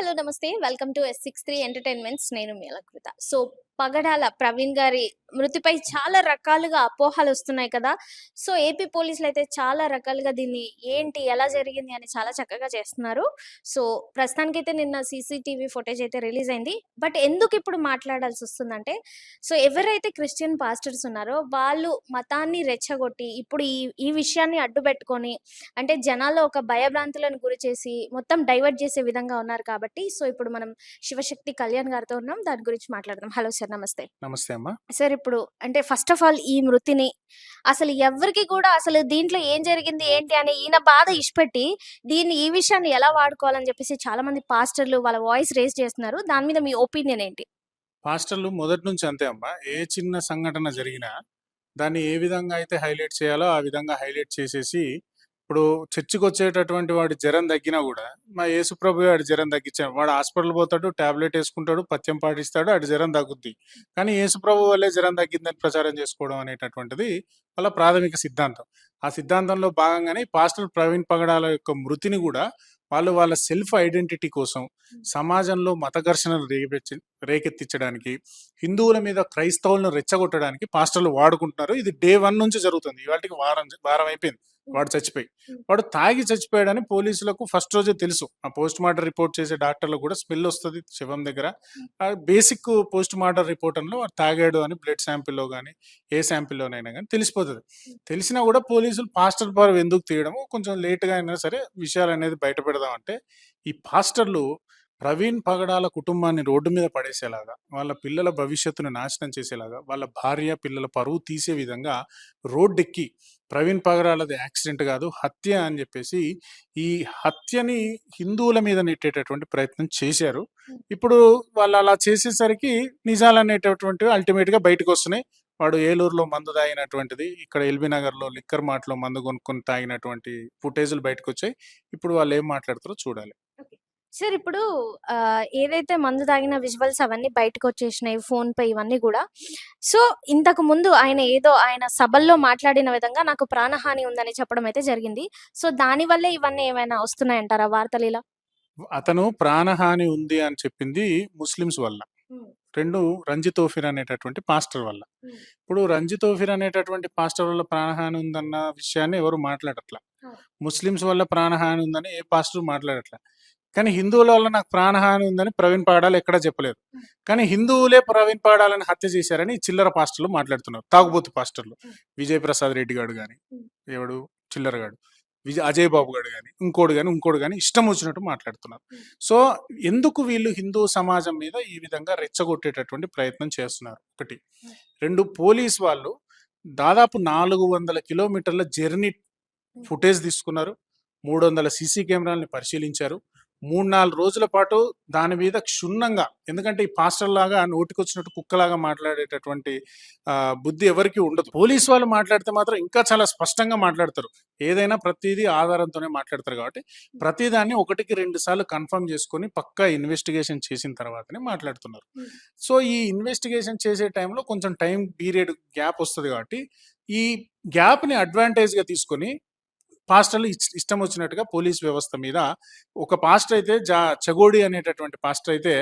Hello namaste welcome to S six three entertainments. నేను మీ Alankrita. So పగడాల ప్రవీణ్ గారి మృతిపై చాలా రకాలుగా అపోహలు వస్తున్నాయి కదా. సో ఏపీ పోలీసులు అయితే చాలా రకాలుగా దీన్ని ఏంటి ఎలా జరిగింది అని చాలా చక్కగా చేస్తున్నారు. సో ప్రస్తుతానికైతే నిన్న సీసీటీవీ ఫుటేజ్ అయితే రిలీజ్ అయింది. బట్ ఎందుకు ఇప్పుడు మాట్లాడాల్సి వస్తుందంటే సో ఎవరైతే క్రిస్టియన్ పాస్టర్స్ ఉన్నారో వాళ్ళు మతాన్ని రెచ్చగొట్టి ఇప్పుడు ఈ ఈ విషయాన్ని అడ్డు పెట్టుకొని అంటే జనాల్లో ఒక భయభ్రాంతులను గురి చేసి మొత్తం డైవర్ట్ చేసే విధంగా ఉన్నారు కాబట్టి సో ఇప్పుడు మనం శివశక్తి కళ్యాణ్ గారితో ఉన్నాం. దాని గురించి మాట్లాడదాం. Hello sir. నమస్తే. నమస్తే అమ్మా. సార్ ఇప్పుడు అంటే ఫస్ట్ ఆఫ్ ఆల్ ఈ మృతిని అసలు ఎవరికి కూడా అసలు దీంట్లో ఏం జరిగింది ఏంటి అని ఈయన బాధ ఇష్టపెట్టి దీన్ని ఈ విషయాన్ని ఎలా వాడుకోవాలని చెప్పేసి చాలా మంది పాస్టర్లు వాళ్ళ వాయిస్ రేస్ చేస్తున్నారు. దాని మీద మీ ఒపీనియన్ ఏంటి? పాస్టర్లు మొదటి నుంచి అంతే అమ్మా. ఏ చిన్న సంఘటన జరిగినా దాన్ని ఏ విధంగా అయితే హైలైట్ చేయాలో ఆ విధంగా హైలైట్ చేసేసి ఇప్పుడు చర్చికి వచ్చేటటువంటి వాడి జ్వరం తగ్గినా కూడా మా యేసుప్రభు వాడి జ్వరం తగ్గించాడు వాడు హాస్పిటల్ పోతాడు టాబ్లెట్ వేసుకుంటాడు పథ్యం పాటిస్తాడు ఆడి జ్వరం తగ్గుద్ది. కానీ యేసుప్రభు వల్లే జ్వరం తగ్గిందని ప్రచారం చేసుకోవడం అనేటటువంటిది వాళ్ళ ప్రాథమిక సిద్ధాంతం. ఆ సిద్ధాంతంలో భాగంగానే పాస్టర్ ప్రవీణ్ పగడాల యొక్క మృతిని కూడా వాళ్ళు వాళ్ళ సెల్ఫ్ ఐడెంటిటీ కోసం సమాజంలో మత ఘర్షణలు రేకెత్తి రేకెత్తించడానికి హిందువుల మీద క్రైస్తవులను రెచ్చగొట్టడానికి పాస్టర్లు వాడుకుంటున్నారు. ఇది డే వన్ నుంచి జరుగుతుంది. ఇవాటికి వారం వారం అయిపోయింది. వాడు చచ్చిపోయి. వాడు తాగి చచ్చిపోయాడని పోలీసులకు ఫస్ట్ రోజే తెలుసు. ఆ పోస్ట్ మార్టం రిపోర్ట్ చేసే డాక్టర్లకు కూడా స్మెల్ వస్తుంది శవం దగ్గర. బేసిక్ పోస్ట్ మార్టం రిపోర్టంలో వాడు తాగాడు అని బ్లడ్ శాంపిల్లో కానీ ఏ శాంపిల్లోనైనా కానీ తెలిసిపోతుంది. తెలిసినా కూడా పోలీసులు పాస్టర్ పవర్ ఎందుకు తీయడము కొంచెం లేట్గా అయినా సరే విషయాలు అనేది బయట పెడదామంటే ఈ పాస్టర్లు ప్రవీణ్ పగడాల కుటుంబాన్ని రోడ్డు మీద పడేసేలాగా వాళ్ళ పిల్లల భవిష్యత్తును నాశనం చేసేలాగా వాళ్ళ భార్య పిల్లల పరువు తీసే విధంగా రోడ్డెక్కి ప్రవీణ్ పగడాలది యాక్సిడెంట్ కాదు హత్య అని చెప్పేసి ఈ హత్యని హిందువుల మీద నెట్టేటటువంటి ప్రయత్నం చేశారు. ఇప్పుడు వాళ్ళు అలా చేసేసరికి నిజాలు అనేటటువంటివి అల్టిమేట్గా బయటకు వస్తున్నాయి. వాడు ఏలూరులో మందు తాగినటువంటిది ఇక్కడ ఎల్బీ నగర్లో లిక్కర్ మార్ట్లో మందు కొనుక్కొని తాగినటువంటి ఫుటేజులు బయటకు వచ్చాయి. ఇప్పుడు వాళ్ళు ఏం మాట్లాడతారో చూడాలి. సార్ ఇప్పుడు ఏదైతే మందు తాగిన విజువల్స్ అవన్నీ బయటకు వచ్చేసినాయి ఫోన్ పే ఇవన్నీ కూడా. సో ఇంతకు ముందు ఆయన ఏదో ఆయన సభల్లో మాట్లాడిన విధంగా నాకు ప్రాణహాని ఉందని చెప్పడం అయితే జరిగింది. సో దాని వల్లే ఇవన్నీ ఏమైనా వస్తున్నాయంటారా వార్తలు ఇలా? అతను ప్రాణహాని ఉంది అని చెప్పింది ముస్లిమ్స్ వల్ల. రెండు రంజితోఫిర్ అనేటటువంటి పాస్టర్ వల్ల. ఇప్పుడు రంజితోఫిర్ అనేటటువంటి పాస్టర్ వల్ల ప్రాణహాని ఉందన్న విషయాన్ని ఎవరు మాట్లాడట్లా. ముస్లిమ్స్ వల్ల ప్రాణహాని ఉందని ఏ పాస్టర్ మాట్లాడట్లా. కానీ హిందువుల వల్ల నాకు ప్రాణహాని ఉందని ప్రవీణ్ పాడాలు ఎక్కడా చెప్పలేదు. కానీ హిందువులే ప్రవీణ్ పాడాలని హత్య చేశారని చిల్లర పాస్టర్లు మాట్లాడుతున్నారు తాగుబోతు పాస్టర్లు. విజయ్ ప్రసాద్ రెడ్డి గారు కానీ. ఎవడు చిల్లరగాడు విజయ్ అజయ్ బాబు గారు కానీ ఇంకోడు కానీ ఇంకోడు కానీ ఇష్టం వచ్చినట్టు మాట్లాడుతున్నారు. సో ఎందుకు వీళ్ళు హిందూ సమాజం మీద ఈ విధంగా రెచ్చగొట్టేటటువంటి ప్రయత్నం చేస్తున్నారు ఒకటి. రెండు పోలీస్ వాళ్ళు దాదాపు నాలుగు వందల కిలోమీటర్ల జర్నీ ఫుటేజ్ తీసుకున్నారు మూడు వందల సీసీ కెమెరాలని పరిశీలించారు మూడు నాలుగు రోజుల పాటు దాని మీద క్షుణ్ణంగా ఎందుకంటే ఈ పాస్టర్ లాగా నోటికొచ్చినట్టు కుక్కలాగా మాట్లాడేటటువంటి బుద్ధి ఎవరికి ఉండదు. పోలీస్ వాళ్ళు మాట్లాడితే మాత్రం ఇంకా చాలా స్పష్టంగా మాట్లాడతారు. ఏదైనా ప్రతిదీ ఆధారంతోనే మాట్లాడతారు కాబట్టి ప్రతిదాన్ని ఒకటికి రెండు సార్లు కన్ఫర్మ్ చేసుకొని పక్కా ఇన్వెస్టిగేషన్ చేసిన తర్వాతనే మాట్లాడుతున్నారు. సో ఈ ఇన్వెస్టిగేషన్ చేసే టైంలో కొంచెం టైం పీరియడ్ గ్యాప్ వస్తుంది కాబట్టి ఈ గ్యాప్ని అడ్వాంటేజ్గా తీసుకొని పాస్టర్లు ఇష్టం వచ్చినట్టుగా పోలీస్ వ్యవస్థ మీద ఒక పాస్టర్ అయితే జా చగోడి అనేటటువంటి పాస్టర్ అయితే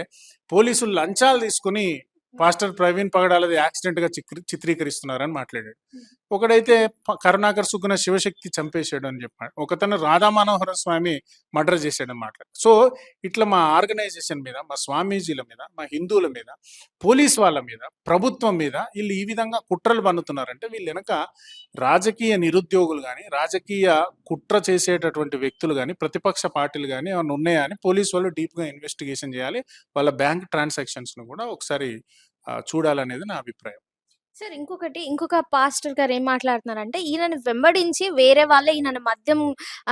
పోలీసులు లంచాలు తీసుకుని పాస్టర్ ప్రవీణ్ పగడాలది యాక్సిడెంట్గా చిత్రీకరిస్తున్నారని మాట్లాడాడు. ఒకడైతే కరుణాకర్ సుగుణ శివశక్తి చంపేశాడు అని చెప్పాడు. ఒకతను రాధా మనోహర స్వామి మర్డర్ చేశాడు మాట్లాడు సో ఇట్లా మా ఆర్గనైజేషన్ మీద మా స్వామీజీల మీద మా హిందువుల మీద పోలీస్ వాళ్ళ మీద ప్రభుత్వం మీద వీళ్ళు ఈ విధంగా కుట్రలు పన్నుతున్నారంటే వీళ్ళు వెనక రాజకీయ నిరుద్యోగులు కానీ రాజకీయ కుట్ర చేసేటటువంటి వ్యక్తులు కానీ ప్రతిపక్ష పార్టీలు కానీ ఏమైనా ఉన్నాయా అని పోలీసు వాళ్ళు డీప్గా ఇన్వెస్టిగేషన్ చేయాలి. వాళ్ళ బ్యాంక్ ట్రాన్సాక్షన్స్ను కూడా ఒకసారి చూడాలనేది నా అభిప్రాయం. సార్ ఇంకొకటి ఇంకొక పాస్టర్ గారు ఏం మాట్లాడుతున్నారంటే ఈయనని వెంబడించి వేరే వాళ్ళే ఈయన మద్యం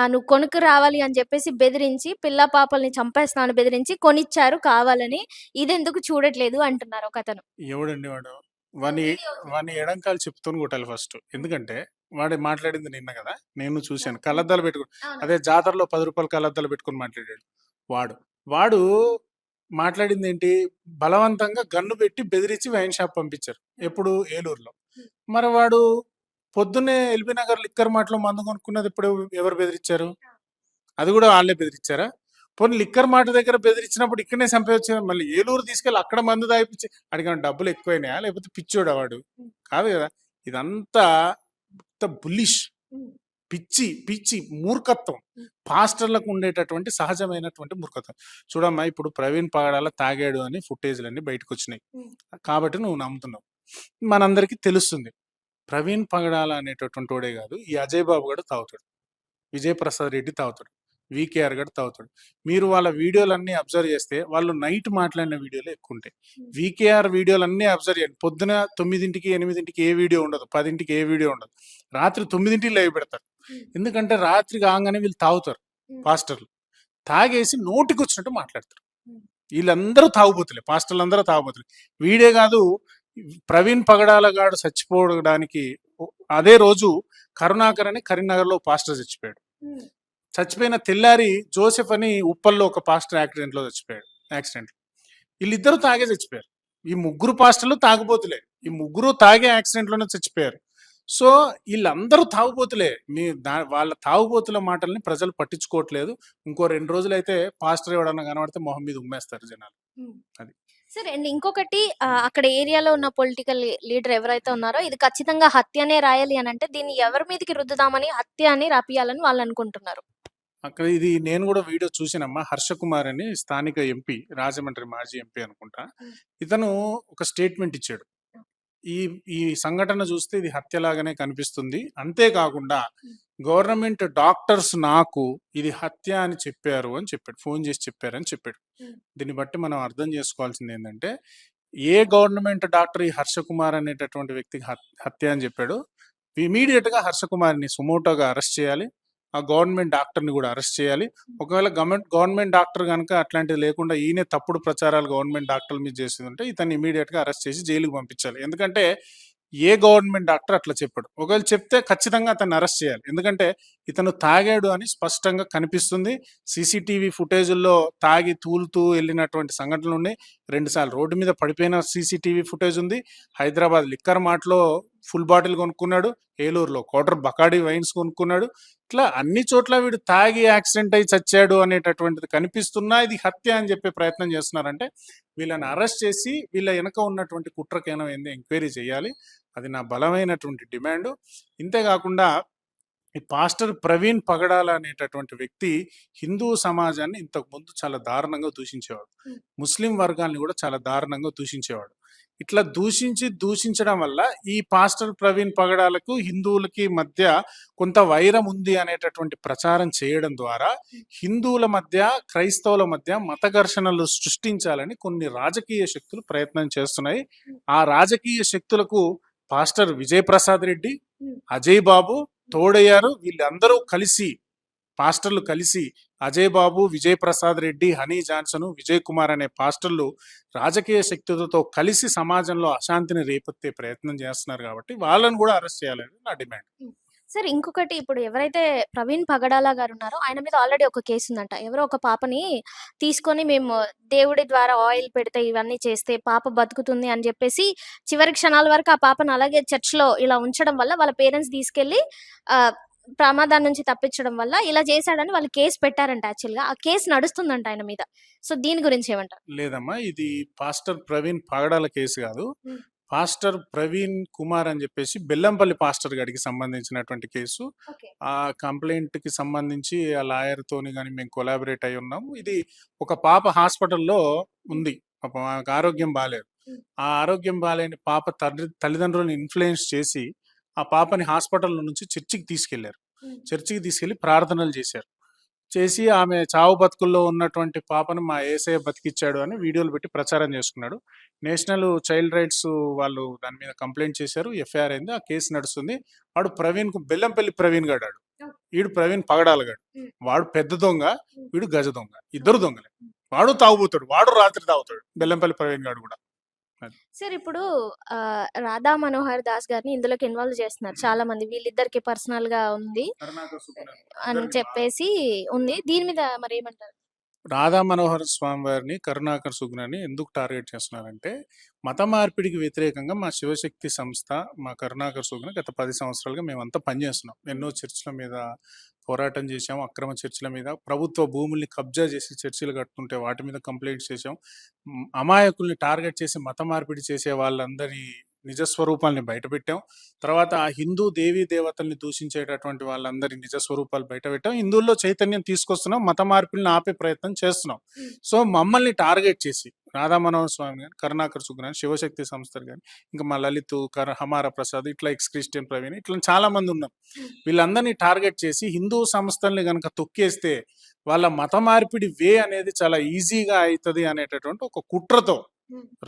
నువ్వు కొనుక్కు రావాలి అని చెప్పేసి బెదిరించి పిల్ల పాపల్ని చంపేస్తాను బెదిరించి కొనిచ్చారు కావాలని ఇదెందుకు చూడట్లేదు అంటున్నారు ఒక అతను. ఎవడండి వాడు? వాని వాని ఎడంకాలు చెప్తూనే కొట్టాలి ఫస్ట్. ఎందుకంటే వాడు మాట్లాడింది నిన్న కదా నేను చూశాను. కళ్ళద్దాలు పెట్టుకుని అదే జాతరలో పది రూపాయలు కళ్ళద్దాలు పెట్టుకుని మాట్లాడాడు. వాడు వాడు మాట్లాడింది ఏంటి బలవంతంగా గన్ను పెట్టి బెదిరించి వైన్ షాప్ పంపించారు ఎప్పుడు ఏలూరులో. మరి వాడు పొద్దున్నే ఎల్బీ నగర్ లిక్కర్ మాటలో మందు కొనుక్కున్నది ఇప్పుడు ఎవరు బెదిరించారు? అది కూడా వాళ్ళే బెదిరించారా? పోనీ లిక్కర్ మాట దగ్గర బెదిరించినప్పుడు ఇక్కడనే చంపేవచ్చు మళ్ళీ ఏలూరు తీసుకెళ్ళి అక్కడ మందు తాగిపించి అడిగిన డబ్బులు ఎక్కువైనాయా? లేకపోతే పిచ్చోడు వాడు? కాదు కదా ఇదంతా బుల్లిష్. పిచ్చి పిచ్చి మూర్ఖత్వం. పాస్టర్లకు ఉండేటటువంటి సహజమైనటువంటి మూర్ఖత్వం. చూడమ్మా ఇప్పుడు ప్రవీణ్ పగడాల తాగాడు అని ఫుటేజ్లన్నీ బయటకు వచ్చినాయి. కాబట్టి నువ్వు నమ్ముతున్నావు. మనందరికీ తెలుస్తుంది. ప్రవీణ్ పగడాల అనేటటువంటి వాడే కాదు ఈ అజయ్ బాబు గడు తాగుతాడు. విజయ్ ప్రసాద్ రెడ్డి తాగుతాడు. వికేఆర్ గడు తాగుతాడు. మీరు వాళ్ళ వీడియోలన్నీ అబ్జర్వ్ చేస్తే వాళ్ళు నైట్ మాట్లాడిన వీడియోలు ఎక్కువ ఉంటాయి వికేఆర్ వీడియోలన్నీ అబ్జర్వ్ చేయండి. పొద్దున తొమ్మిదింటికి ఎనిమిదింటికి ఏ వీడియో ఉండదు. పదింటికి ఏ వీడియో ఉండదు. రాత్రి తొమ్మిదింటికి లైవ్ పెడతారు. ఎందుకంటే రాత్రి కాగానే వీళ్ళు తాగుతారు Hmm. పాస్టర్లు. తాగేసి నోటికి వచ్చినట్టు మాట్లాడతారు. Hmm. వీళ్ళందరూ తాగుబోతులే. పాస్టర్లు అందరూ తాగుబోతులే. వీడే కాదు ప్రవీణ్ పగడాల గాడు చచ్చిపోవడానికి అదే రోజు కరుణాకర్ అని కరీంనగర్లో పాస్టర్ చచ్చిపోయాడు. చచ్చిపోయిన తెల్లారి జోసెఫ్ అని ఉప్పల్లో ఒక పాస్టర్ యాక్సిడెంట్లో చచ్చిపోయాడు. యాక్సిడెంట్. వీళ్ళిద్దరూ తాగే చచ్చిపోయారు. ఈ ముగ్గురు పాస్టర్లు తాగుబోతులే. ఈ ముగ్గురు తాగే యాక్సిడెంట్లోనే చచ్చిపోయారు. సో వీళ్ళందరూ తాగుబోతులే. మీ దా వాళ్ళ తాగుబోతుల మాటల్ని ప్రజలు పట్టించుకోవట్లేదు. ఇంకో రెండు రోజులు అయితే పాస్టర్ ఎవడన్నా కనబడితే మొహం మీద ఉమ్మేస్తారు జనాలు. అది. సరే అండ్ ఇంకొకటి అక్కడ ఏరియాలో ఉన్న పొలిటికల్ లీడర్ ఎవరైతే ఉన్నారో ఇది ఖచ్చితంగా హత్యనే రాయాలి అని అంటే దీన్ని ఎవరి మీదకి రుద్దుదామని హత్య అని రాపియాలని వాళ్ళు అనుకుంటున్నారు. అక్కడ ఇది నేను కూడా వీడియో చూసినమ్మా హర్ష కుమార్ అని స్థానిక ఎంపీ రాజమండ్రి మాజీ ఎంపీ అనుకుంటా. ఇతను ఒక స్టేట్మెంట్ ఇచ్చాడు. ఈ ఈ సంఘటన చూస్తే ఇది హత్యలాగానే కనిపిస్తుంది. అంతేకాకుండా. గవర్నమెంట్ డాక్టర్స్ నాకు ఇది హత్య అని చెప్పారు అని చెప్పాడు. ఫోన్ చేసి చెప్పారు అని చెప్పాడు. దీన్ని బట్టి మనం అర్థం చేసుకోవాల్సింది ఏంటంటే ఏ గవర్నమెంట్ డాక్టర్ ఈ హర్ష కుమార్ అనేటటువంటి వ్యక్తికి హత్- హత్య అని చెప్పాడు? ఇమీడియట్గా హర్ష కుమార్ని సుమోటోగా అరెస్ట్ చేయాలి. ఆ గవర్నమెంట్ డాక్టర్ని కూడా అరెస్ట్ చేయాలి. ఒకవేళ గవర్నమెంట్ గవర్నమెంట్ డాక్టర్ కనుక అట్లాంటిది లేకుండా ఈయన తప్పుడు ప్రచారాలు గవర్నమెంట్ డాక్టర్ల మీద చేసింది ఉంటే ఇతన్ని ఇమీడియట్గా అరెస్ట్ చేసి జైలుకి పంపించాలి. ఎందుకంటే ఏ గవర్నమెంట్ డాక్టర్ అట్లా చెప్పాడు. ఒకవేళ చెప్తే ఖచ్చితంగా అతన్ని అరెస్ట్ చేయాలి. ఎందుకంటే ఇతను తాగాడు అని స్పష్టంగా కనిపిస్తుంది. సీసీటీవీ ఫుటేజ్లో తాగి తూలుతూ వెళ్ళినటువంటి సంఘటనలు ఉన్నాయి. రెండుసార్లు రోడ్డు మీద పడిపోయిన సీసీటీవీ ఫుటేజ్ ఉంది. హైదరాబాద్ లిక్కర్ మార్ట్లో ఫుల్ బాటిల్ కొనుక్కున్నాడు. ఏలూరులో క్వార్టర్ బకాడీ వైన్స్ కొనుక్కున్నాడు. ఇట్లా అన్ని చోట్ల వీడు తాగి యాక్సిడెంట్ అయి చచ్చాడు అనేటటువంటిది కనిపిస్తున్నా ఇది హత్య అని చెప్పే ప్రయత్నం చేస్తున్నారంటే వీళ్ళని అరెస్ట్ చేసి వీళ్ళ వెనక ఉన్నటువంటి కుట్రకేనం ఏంది ఎంక్వైరీ చేయాలి. అది నా బలమైనటువంటి డిమాండ్. ఇంతేకాకుండా ఈ పాస్టర్ ప్రవీణ్ పగడాల అనేటటువంటి వ్యక్తి హిందూ సమాజాన్ని ఇంతకు ముందు చాలా దారుణంగా దూషించేవాడు. ముస్లిం వర్గాన్ని కూడా చాలా దారుణంగా దూషించేవాడు. ఇట్లా దూషించి దూషించడం వల్ల ఈ పాస్టర్ ప్రవీణ్ పగడాలకు హిందువులకి మధ్య కొంత వైరం ఉంది అనేటటువంటి ప్రచారం చేయడం ద్వారా హిందువుల మధ్య క్రైస్తవుల మధ్య మత ఘర్షణలు సృష్టించాలని కొన్ని రాజకీయ శక్తులు ప్రయత్నం చేస్తున్నాయి. ఆ రాజకీయ శక్తులకు పాస్టర్ విజయ్ ప్రసాద్ రెడ్డి అజయ్ బాబు తోడయ్యారు. వీళ్ళందరూ కలిసి పాస్టర్లు కలిసి అజయ్ బాబు విజయ్ ప్రసాద్ రెడ్డి హనీ జాన్సన్ విజయ్ కుమార్ అనే పాస్టర్లు రాజకీయ శక్తులతో కలిసి సమాజంలో అశాంతిని రేపెత్తే ప్రయత్నం చేస్తున్నారు కాబట్టి వాళ్ళని కూడా అరెస్ట్ చేయాలని నా డిమాండ్. సరే ఇంకొకటి ఇప్పుడు ఎవరైతే ప్రవీణ్ పగడాల గారు ఉన్నారో ఆయన మీద ఆల్రెడీ ఒక కేసు ఉందంట ఎవరో ఒక పాపని తీసుకొని మేము దేవుడి ద్వారా ఆయిల్ పెడితే ఇవన్నీ చేస్తే పాప బతుకుతుంది అని చెప్పేసి చివరి క్షణాల వరకు ఆ పాపను అలాగే చర్చ్లో ఇలా ఉంచడం వల్ల వాళ్ళ పేరెంట్స్ తీసుకెళ్ళి ఆ ప్రమాదం నుంచి తప్పించడం వల్ల ఇలా చేశాడని వాళ్ళు కేసు పెట్టారంట యాక్చువల్గా ఆ కేసు నడుస్తుందంట ఆయన మీద. సో దీని గురించి ఏమంటారు? లేదమ్మా ఇది పాస్టర్ ప్రవీణ్ పగడాల కేసు కాదు. పాస్టర్ ప్రవీణ్ కుమార్ అని చెప్పేసి బెల్లంపల్లి పాస్టర్ గారికి సంబంధించినటువంటి కేసు. ఆ కంప్లైంట్కి సంబంధించి ఆ లాయర్ తోని కానీ మేము కొలాబరేట్ అయి ఉన్నాం ఇది ఒక పాప హాస్పిటల్లో ఉంది. ఆమెకు ఆరోగ్యం బాగాలేదు. ఆ ఆరోగ్యం బాగాలేని పాప తండ్రి తల్లిదండ్రులను ఇన్ఫ్లుయెన్స్ చేసి ఆ పాపని హాస్పిటల్ నుంచి చర్చికి తీసుకెళ్ళారు. చర్చికి తీసుకెళ్ళి ప్రార్థనలు చేశారు. చేసి ఆమె చావు బతుకుల్లో ఉన్నటువంటి పాపను మా ఏసఐ బతికిచ్చాడు అని వీడియోలు పెట్టి ప్రచారం చేసుకున్నాడు. నేషనల్ చైల్డ్ రైట్స్ వాళ్ళు దాని మీద కంప్లైంట్ చేశారు. ఎఫ్ఐఆర్ అయింది. ఆ కేసు నడుస్తుంది. వాడు ప్రవీణ్కు బెల్లంపల్లి ప్రవీణ్ గాడు ఆడు. వీడు ప్రవీణ్ పగడాలగాడు. వాడు పెద్ద దొంగ వీడు గజ దొంగ. ఇద్దరు దొంగలే. వాడు తాగుబోతాడు. వాడు రాత్రి తాగుతాడు. బెల్లంపల్లి ప్రవీణ్ గాడు కూడా. సార్ ఇప్పుడు ఆ, రాధా మనోహర్ దాస్ గారిని ఇందులోకి ఇన్వాల్వ్ చేస్తున్నారు. చాలా మంది వీళ్ళిద్దరికి పర్సనల్గా ఉంది అని చెప్పేసి ఉంది. దీని మీద మరి ఏమంటారు? రాధా మనోహర స్వామి వారిని కరుణాకర్ సుగ్నాని ఎందుకు టార్గెట్ చేస్తున్నారంటే మత మార్పిడికి వ్యతిరేకంగా మా శివశక్తి సంస్థ మా కరుణాకర్ సుగ్న గత పది సంవత్సరాలుగా మేమంతా పనిచేస్తున్నాం. ఎన్నో చర్చిల మీద పోరాటం చేశాం అక్రమ చర్చిల మీద ప్రభుత్వ భూముల్ని కబ్జా చేసి చర్చిలు కట్టుకుంటే వాటి మీద కంప్లైంట్ చేశాం. అమాయకుల్ని టార్గెట్ చేసి మత మార్పిడి చేసే వాళ్ళందరి నిజస్వరూపాల్ని బయటపెట్టాం. తర్వాత ఆ హిందూ దేవీ దేవతల్ని దూషించేటటువంటి వాళ్ళందరి నిజ స్వరూపాలు బయటపెట్టాం. హిందువుల్లో చైతన్యం తీసుకొస్తున్నాం. మత మార్పుల్ని ఆపే ప్రయత్నం చేస్తున్నాం. సో మమ్మల్ని టార్గెట్ చేసి రాధా మనోహర్ స్వామి గాని కరుణాకర్ సుగ్రాని శివశక్తి సంస్థలు కానీ ఇంకా మా లలిత్ కర హమారా ప్రసాద్ ఇట్లా ఎక్స్ క్రిస్టియన్ ప్రవీణ్ ఇట్లా చాలా మంది ఉన్నాం. వీళ్ళందరినీ టార్గెట్ చేసి హిందూ సంస్థల్ని కనుక తొక్కేస్తే వాళ్ళ మత మార్పిడి వే అనేది చాలా ఈజీగా అవుతుంది అనేటటువంటి ఒక కుట్రతో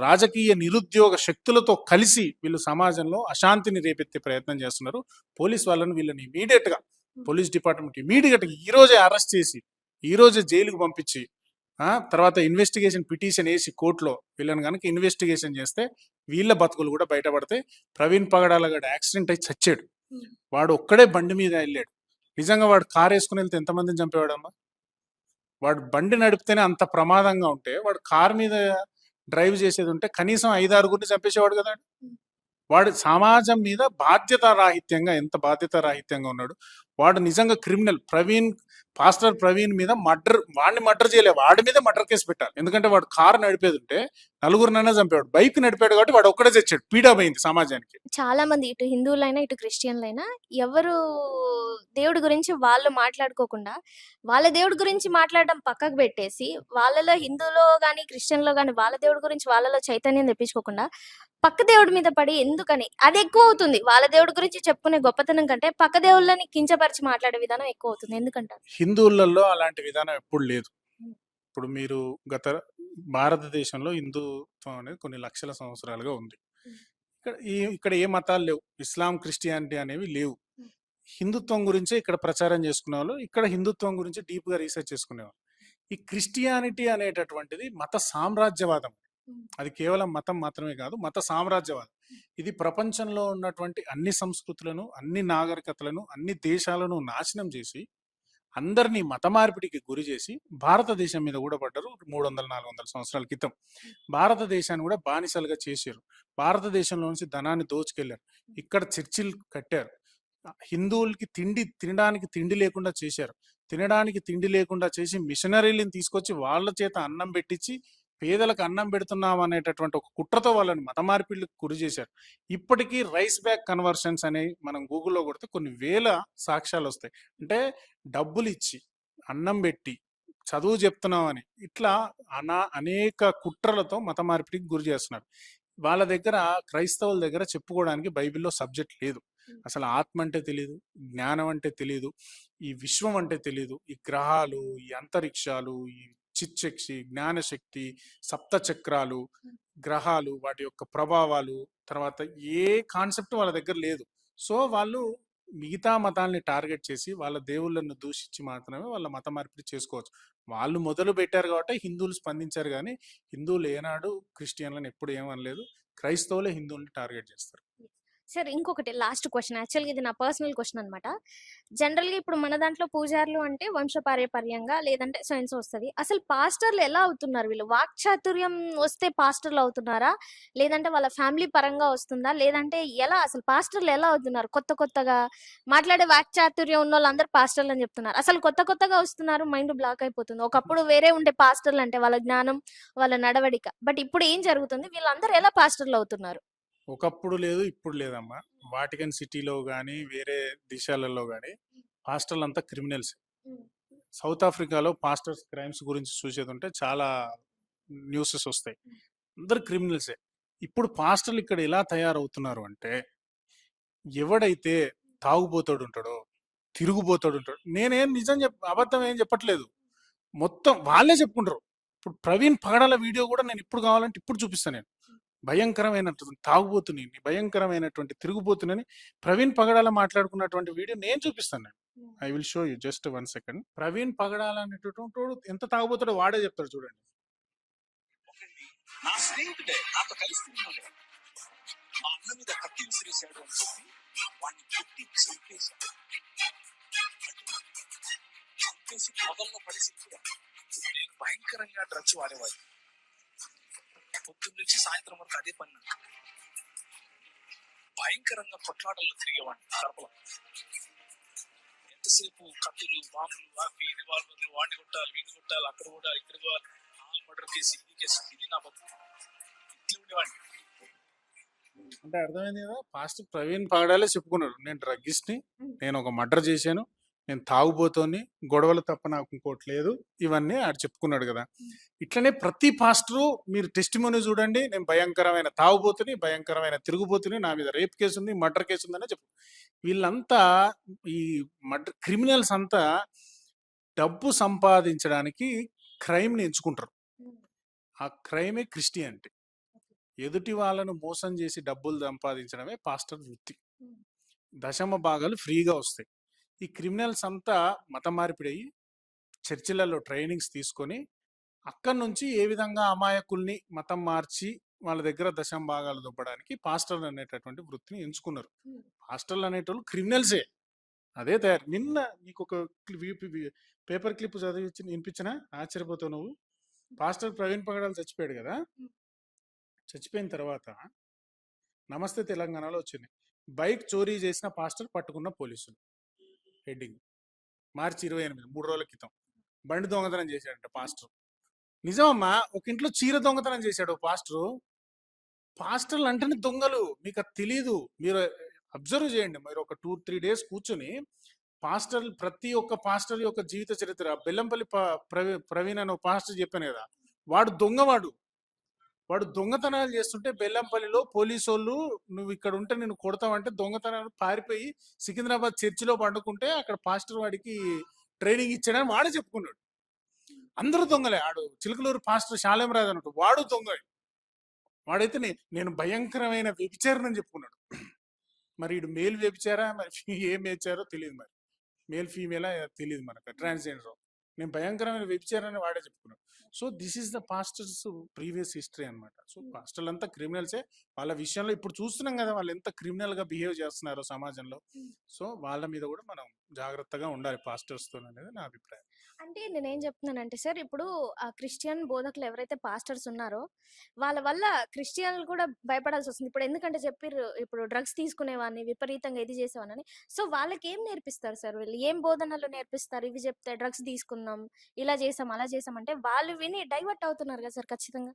రాజకీయ నిరుద్యోగ శక్తులతో కలిసి వీళ్ళు సమాజంలో అశాంతిని రేపెత్తే ప్రయత్నం చేస్తున్నారు. పోలీస్ వాళ్ళని వీళ్ళని ఇమీడియట్గా పోలీస్ డిపార్ట్మెంట్ ఇమీడియట్గా ఈ రోజే అరెస్ట్ చేసి ఈ రోజే జైలుకు పంపించి ఆ తర్వాత ఇన్వెస్టిగేషన్ పిటిషన్ వేసి కోర్టులో వీళ్ళని కనుక ఇన్వెస్టిగేషన్ చేస్తే వీళ్ళ బతుకులు కూడా బయటపడతాయి ప్రవీణ్ పగడాల గడ యాక్సిడెంట్ అయి చచ్చాడు. వాడు ఒక్కడే బండి మీద వెళ్ళాడు. నిజంగా వాడు కార్ వేసుకుని వెళ్తే ఎంతమందిని చంపేవాడమ్మా? వాడు బండి నడిపితేనే అంత ప్రమాదంగా ఉంటే వాడు కార్ మీద డ్రైవ్ చేసేది ఉంటే కనీసం ఐదు ఆరుగురిని చంపేసేవాడు కదా వాడు. సమాజం మీద బాధ్యత రాహిత్యంగా ఎంత బాధ్యత రాహిత్యంగా ఉన్నాడు వాడు నిజంగా క్రిమినల్. ప్రవీణ్ పాస్టర్ ప్రవీణ్ మీద మర్డర్ వాడిని మర్డర్ చేయలేదు వాడి మీద మర్డర్ కేసు పెట్టాలి. ఎందుకంటే వాడు కారు నడిపేది ఉంటే నలుగురినైనా చంపేవాడు. బైక్ నడిపాడు కాబట్టి వాడు ఒక్కడే తెచ్చాడు పీడా సమాజానికి. చాలా మంది ఇటు హిందువులైనా ఇటు క్రిస్టియన్లైనా ఎవరు దేవుడి గురించి వాళ్ళు మాట్లాడుకోకుండా వాళ్ళ దేవుడి గురించి మాట్లాడడం పక్కకు పెట్టేసి వాళ్ళలో హిందువులో కానీ క్రిస్టియన్లో కానీ వాళ్ళ దేవుడి గురించి వాళ్ళలో చైతన్యం తెప్పించుకోకుండా పక్క దేవుడి మీద పడి ఎందుకని? అది ఎక్కువ అవుతుంది వాళ్ళ దేవుడి గురించి చెప్పుకునే గొప్పతనం కంటే పక్క దేవుళ్ళని కించపరిచి మాట్లాడే విధానం ఎక్కువ అవుతుంది ఎందుకంటారు? హిందువులలో అలాంటి విధానం ఎప్పుడు లేదు. ఇప్పుడు మీరు గత భారతదేశంలో హిందుత్వం అనేది కొన్ని లక్షల సంవత్సరాలుగా ఉంది. ఇక్కడ ఈ ఇక్కడ ఏ మతాలు లేవు. ఇస్లాం క్రిస్టియానిటీ అనేవి లేవు. హిందుత్వం గురించే ఇక్కడ ప్రచారం చేసుకునే వాళ్ళు ఇక్కడ హిందుత్వం గురించి డీప్గా రీసెర్చ్ చేసుకునేవాళ్ళు. ఈ క్రిస్టియానిటీ అనేటటువంటిది మత సామ్రాజ్యవాదం. అది కేవలం మతం మాత్రమే కాదు మత సామ్రాజ్యవాదం. ఇది ప్రపంచంలో ఉన్నటువంటి అన్ని సంస్కృతులను అన్ని నాగరికతలను అన్ని దేశాలను నాశనం చేసి అందరినీ మత మార్పిడికి గురి చేసి భారతదేశం మీద కూడా పడ్డారు మూడు వందల నాలుగు వందల సంవత్సరాల క్రితం. భారతదేశాన్ని కూడా బానిసలుగా చేశారు. భారతదేశంలో నుంచి ధనాన్ని దోచుకెళ్ళారు. ఇక్కడ చర్చిలు కట్టారు. హిందువులకి తిండి తినడానికి తిండి లేకుండా చేశారు. తినడానికి తిండి లేకుండా చేసి మిషనరీలను తీసుకొచ్చి వాళ్ళ చేత అన్నం పెట్టించి పేదలకు అన్నం పెడుతున్నాం అనేటటువంటి ఒక కుట్రతో వాళ్ళని మత మార్పిడికి గురి చేశారు. ఇప్పటికీ రైస్ బ్యాక్ కన్వర్షన్స్ అనేవి మనం గూగుల్లో కొడితే కొన్ని వేల సాక్ష్యాలు వస్తాయి. అంటే డబ్బులు ఇచ్చి అన్నం పెట్టి చదువు చెప్తున్నామని ఇట్లా అనా అనేక కుట్రలతో మత మార్పిడికి గురి చేస్తున్నారు. వాళ్ళ దగ్గర క్రైస్తవుల దగ్గర చెప్పుకోవడానికి బైబిల్లో సబ్జెక్ట్ లేదు. అసలు ఆత్మ అంటే తెలియదు జ్ఞానం అంటే తెలియదు ఈ విశ్వం అంటే తెలియదు ఈ గ్రహాలు ఈ అంతరిక్షాలు ఈ చిచ్చక్షి జ్ఞానశక్తి సప్త చక్రాలు గ్రహాలు వాటి యొక్క ప్రభావాలు తర్వాత ఏ కాన్సెప్ట్ వాళ్ళ దగ్గర లేదు. సో వాళ్ళు మిగతా మతాల్ని టార్గెట్ చేసి వాళ్ళ దేవుళ్ళను దూషించి మాత్రమే వాళ్ళ మత మార్పిడి చేసుకోవచ్చు. వాళ్ళు మొదలు పెట్టారు కాబట్టి హిందువులు స్పందించారు కానీ హిందువులు ఏనాడు క్రిస్టియన్లను ఎప్పుడు ఏమనలేదు. క్రైస్తవులే హిందువుల్ని టార్గెట్ చేస్తారు. సార్ ఇంకొకటి లాస్ట్ క్వశ్చన్. యాక్చువల్గా ఇది నా పర్సనల్ క్వశ్చన్ అనమాట జనరల్గా ఇప్పుడు మన దాంట్లో పూజారులు అంటే వంశపార్యపర్యంగా లేదంటే సైన్స్ వస్తుంది. అసలు పాస్టర్లు ఎలా అవుతున్నారు వీళ్ళు? వాక్చాతుర్యం వస్తే పాస్టర్లు అవుతున్నారా? లేదంటే వాళ్ళ ఫ్యామిలీ పరంగా వస్తుందా? లేదంటే ఎలా అసలు పాస్టర్లు ఎలా అవుతున్నారు? కొత్త కొత్తగా మాట్లాడే వాక్చాతుర్యం ఉన్న వాళ్ళందరూ పాస్టర్లు అని చెప్తున్నారు. అసలు కొత్త కొత్తగా వస్తున్నారు మైండ్ బ్లాక్ అయిపోతుంది. ఒకప్పుడు వేరే ఉండే పాస్టర్లు అంటే వాళ్ళ జ్ఞానం వాళ్ళ నడవడిక. బట్ ఇప్పుడు ఏం జరుగుతుంది? వీళ్ళందరూ ఎలా పాస్టర్లు అవుతున్నారు? ఒకప్పుడు లేదు ఇప్పుడు లేదమ్మా. వాటికన్ సిటీలో కానీ వేరే దేశాలలో కానీ పాస్టర్లు అంతా క్రిమినల్స్ సౌత్ ఆఫ్రికాలో పాస్టర్స్ క్రైమ్స్ గురించి చూసేది ఉంటే చాలా న్యూసెస్ వస్తాయి. అందరు క్రిమినల్సే. ఇప్పుడు పాస్టర్లు ఇక్కడ ఎలా తయారవుతున్నారు అంటే ఎవడైతే తాగుబోతాడు ఉంటాడో తిరుగుబోతాడు ఉంటాడు నేనేం నిజం చెప్ అబద్ధం ఏం చెప్పట్లేదు. మొత్తం వాళ్ళే చెప్పుకుంటారు. ఇప్పుడు ప్రవీణ్ పగడాల వీడియో కూడా నేను ఇప్పుడు కావాలంటే ఇప్పుడు చూపిస్తాను నేను. భయంకరమైనటువంటి తాగుబోతుని భయంకరమైనటువంటి తిరుగుబోతునని ప్రవీణ్ పగడాల మాట్లాడుకున్నటువంటి వీడియో నేను చూపిస్తాను I will show you just one second Praveen Pagadala అనేటటువంటి ఎంత తాగుబోతాడో వాడే చెప్తాడు చూడండి. నా స్నేహితుడే నాతో కలిసి మా అన్న మీద కత్తి విసిరేశాడు అని చెప్పి వాడిని చంపేశాడు. చంపేసి పొదల్లో పడేసి నేను భయంకరంగా డ్రగ్స్ వాడేవాడిని. పొద్దున్న నుంచి సాయంత్రం వరకు అదే పని. భయంకరంగా కొట్లాటల్లో తిరిగేవాడిని కడపలో ఎంతసేపు కత్తులు బాంబులు అవి రివాల్వర్లు వాడిని కొట్టాలి వీడిని కొట్టాలి అక్కడ కూడా ఇక్కడ కూడా ఆ మర్డర్ కేసు ఈ కేసు ఇది నా బతుకు. ఇట్లా ఉండేవాడిని. అంటే అర్థమైంది కదా? పాస్టర్ ప్రవీణ్ పగడాలే చెప్పుకున్నాడు నేను డ్రగ్గిస్ట్ని నేను ఒక మర్డర్ చేశాను. నేను తాగుబోతోని గొడవలు తప్ప నాకు ఇంకోటి లేదు ఇవన్నీ ఆడు చెప్పుకున్నాడు కదా. ఇట్లనే ప్రతి పాస్టరు మీరు టెస్ట్ చూడండి నేను భయంకరమైన తాగుబోతుని భయంకరమైన తిరుగుబోతుని నా మీద రేప్ కేసు ఉంది మర్డర్ కేసు ఉందని చెప్పు. వీళ్ళంతా ఈ మర్డర్ క్రిమినల్స్ అంతా డబ్బు సంపాదించడానికి క్రైమ్ని ఎంచుకుంటారు. ఆ క్రైమే క్రిస్టియానిటీ. ఎదుటి వాళ్ళను మోసం చేసి డబ్బులు సంపాదించడమే పాస్టర్ వృత్తి. దశమ భాగాలు ఫ్రీగా వస్తాయి. ఈ క్రిమినల్స్ అంతా మత మార్పిడి అయ్యి చర్చిలలో ట్రైనింగ్స్ తీసుకొని అక్కడి నుంచి ఏ విధంగా అమాయకుల్ని మతం మార్చి వాళ్ళ దగ్గర దశమ భాగాలు దుబ్బడానికి పాస్టర్లు అనేటటువంటి వృత్తిని ఎంచుకున్నారు. పాస్టర్లు అనేటోళ్ళు క్రిమినల్సే. అదే తయారు. నిన్న నీకు ఒక పేపర్ క్లిప్ చదివి వినిపించిన? ఆశ్చర్యపోతావు నువ్వు. పాస్టర్ ప్రవీణ్ పగడాలు చచ్చిపోయాడు కదా. చచ్చిపోయిన తర్వాత నమస్తే తెలంగాణలో వచ్చింది. బైక్ చోరీ చేసిన పాస్టర్ పట్టుకున్న పోలీసులు. హెడ్డింగ్. మార్చి ఇరవై ఎనిమిది మూడు రోజుల క్రితం. బండి దొంగతనం చేశాడంట పాస్టర్. నిజమమ్మా ఒక ఇంట్లో చీర దొంగతనం చేశాడు పాస్టరు. పాస్టర్లు అంటేనే దొంగలు. మీకు అది తెలియదు మీరు అబ్జర్వ్ చేయండి. మీరు ఒక టూ త్రీ డేస్ కూర్చొని పాస్టర్ ప్రతి ఒక్క పాస్టర్ యొక్క జీవిత చరిత్ర బెల్లంపల్లి ప్రవీణ్ అని ఒక పాస్టర్ చెప్పాను కదా వాడు దొంగవాడు. వాడు దొంగతనాలు చేస్తుంటే బెల్లంపల్లిలో పోలీసు వాళ్ళు నువ్వు ఇక్కడ ఉంటే నేను కొడతావంటే దొంగతనాలు పారిపోయి సికింద్రాబాద్ చర్చిలో పండుకుంటే అక్కడ పాస్టర్ వాడికి ట్రైనింగ్ ఇచ్చాడని వాడే చెప్పుకున్నాడు. అందరూ దొంగలే. ఆడు చిలుకలూరు పాస్టర్ శాలేమరాజు అన్నట్టు వాడు దొంగ. వాడైతే నే- నేను భయంకరమైన వ్యభిచారని చెప్పుకున్నాడు. మరి ఇడు మేల్ వ్యభిచారా? మరి ఫీ- ఏం వేచారో తెలియదు మరి. మేల్ ఫీమేలా? తెలియదు మనకు. ట్రాన్స్జెండర్. నేను భయంకరమైన వ్యభిచారాన్ని వాడే చెప్పుకున్నాను. So this is the pastors previous history అన్నమాట. సో పాస్టర్లు అంతా క్రిమినల్సే. వాళ్ళ విషయంలో ఇప్పుడు చూస్తున్నాం కదా వాళ్ళు ఎంత క్రిమినల్గా బిహేవ్ చేస్తున్నారో సమాజంలో. సో వాళ్ళ మీద కూడా మనం జాగ్రత్తగా ఉండాలి పాస్టర్స్తో అనేది నా అభిప్రాయం. అంటే నేనేం చెప్తున్నానంటే సార్ ఇప్పుడు ఆ క్రిస్టియన్ బోధకులు ఎవరైతే పాస్టర్స్ ఉన్నారో వాళ్ళ వల్ల క్రిస్టియన్లు కూడా భయపడాల్సి వస్తుంది. ఇప్పుడు ఎందుకంటే చెప్పిర్రు ఇప్పుడు డ్రగ్స్ తీసుకునేవాడిని విపరీతంగా ఇది చేసేవాడిని సో వాళ్ళకి ఏం నేర్పిస్తారు సార్? వీళ్ళు ఏం బోధనలు నేర్పిస్తారు? ఇవి చెప్తే డ్రగ్స్ తీసుకుందాం ఇలా చేసాం అలా చేసాం అంటే వాళ్ళు విని డైవర్ట్ అవుతున్నారు కదా సార్ ఖచ్చితంగా?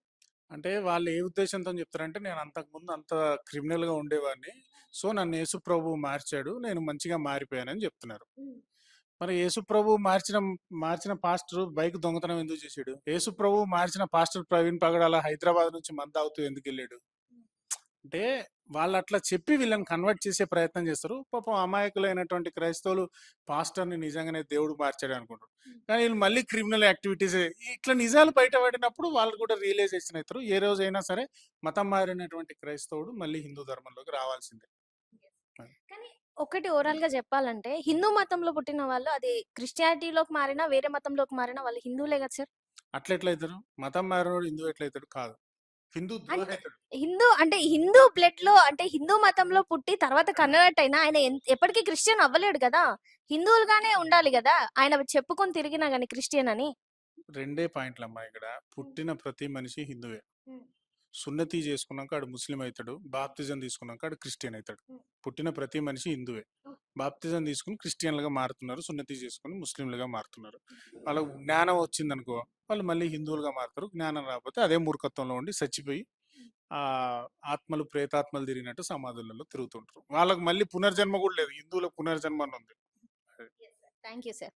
అంటే వాళ్ళు ఏ ఉద్దేశంతో చెప్తారంటే నేను అంతకుముందు అంత క్రిమినల్గా ఉండేవాడిని. సో నన్ను యేసు ప్రభు మార్చాడు నేను మంచిగా మారిపోయానని చెప్తున్నారు. మరి యేసు ప్రభు మార్చిన మార్చిన పాస్టర్ బైక్ దొంగతనం ఎందుకు చేశాడు? యేసు ప్రభు మార్చిన పాస్టర్ ప్రవీణ్ పగడాల హైదరాబాద్ నుంచి మంద అవుతూ ఎందుకు వెళ్ళాడు? అంటే వాళ్ళు అట్లా చెప్పి వీళ్ళని కన్వర్ట్ చేసే ప్రయత్నం చేస్తారు. పాపం అమాయకులైనటువంటి క్రైస్తవులు పాస్టర్ని నిజంగానే దేవుడు మార్చాడు అనుకుంటారు. కానీ వీళ్ళు మళ్ళీ క్రిమినల్ యాక్టివిటీస్ ఇట్లా నిజాలు బయటపడినప్పుడు వాళ్ళు కూడా రియలైజేషన్ అవుతారు. ఏ రోజైనా సరే మతం మారినటువంటి క్రైస్తవుడు మళ్ళీ హిందూ ధర్మంలోకి రావాల్సిందే. కానీ ఒకటి ఓవరాల్గా చెప్పాలంటే హిందూ మతంలో పుట్టిన వాళ్ళు అది క్రిస్టియానిటీలోకి మారినా వేరే మతంలోకి మారినా వాళ్ళు హిందువులే కదా సార్? అట్లా ఎట్లయితారు మతం మారినోడు హిందూ ఎట్లయితాడు? కాదు. హిందూ ద్రోహేతాడు హిందూ అంటే హిందూ బ్లడ్లో అంటే హిందూ మతంలో పుట్టి తర్వాత కన్వర్ట్ అయినా ఆయన ఎన్- ఎప్పటికీ క్రిస్టియన్ అవ్వలేడు కదా? హిందువులుగానే ఉండాలి కదా? ఆయన చెప్పుకొని తిరిగినా గానీ క్రిస్టియన్ అని. రెండే పాయింట్లు అమ్మా ఇక్కడ. పుట్టిన ప్రతి మనిషి హిందువే. సున్నతి చేసుకున్నాక ఆడు ముస్లిం అవుతాడు బాప్తిజం తీసుకున్నాక ఆడు క్రిస్టియన్ అవుతాడు. పుట్టిన ప్రతి మనిషి హిందువే. బాప్తిజం తీసుకుని క్రిస్టియన్లుగా మారుతున్నారు సున్నతి చేసుకుని ముస్లింలుగా మారుతున్నారు. వాళ్ళకు జ్ఞానం వచ్చిందనుకో వాళ్ళు మళ్ళీ హిందువులుగా మారుతారు జ్ఞానం రాకపోతే అదే మూర్ఖత్వంలో ఉండి చచ్చిపోయి ఆ ఆత్మలు ప్రేతాత్మలు తిరిగినట్టు సమాధులలో తిరుగుతుంటారు. వాళ్ళకి మళ్ళీ పునర్జన్మ కూడా లేదు హిందువులకు పునర్జన్మ అని ఉంది. Thank you. సార్